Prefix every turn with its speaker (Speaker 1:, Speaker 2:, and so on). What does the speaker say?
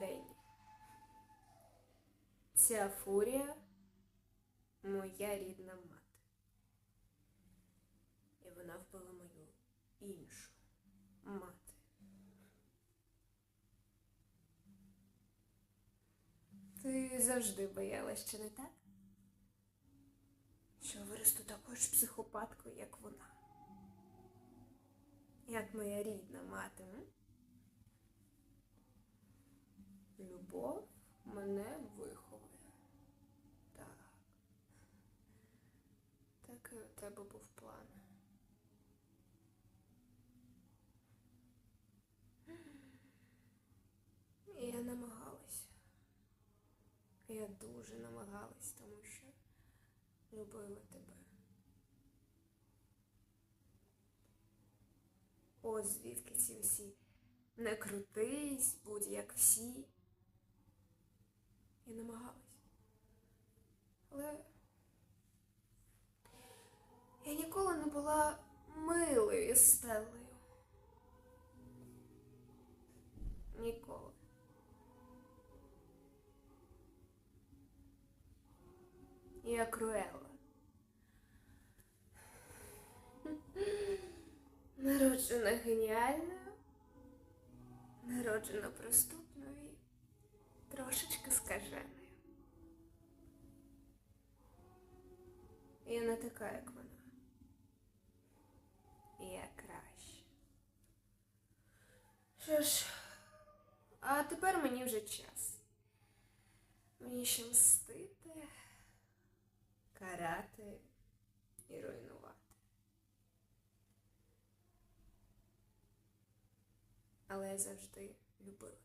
Speaker 1: Ені. Ця фурія моя рідна мати. І вона вбила мою іншу мати. Ти завжди боялась, чи не так? Що виросту такою ж психопаткою, як вона. Як моя рідна мати. м? Любов мене виховує. Так. Такий у тебе був план. І я намагалася. Я дуже намагалась, тому що любила тебе. Ось звідки ці всі не крутись, будь як всі. Я намагалась. Але я ніколи не була милою із. Ніколи. Я Круелла. Народжена геніальною, народжена проступною трошечки скаженою. Я не така, як вона. Я краще. Що ж, а тепер мені вже час. Мені ще мстити, карати і руйнувати. Але я завжди любила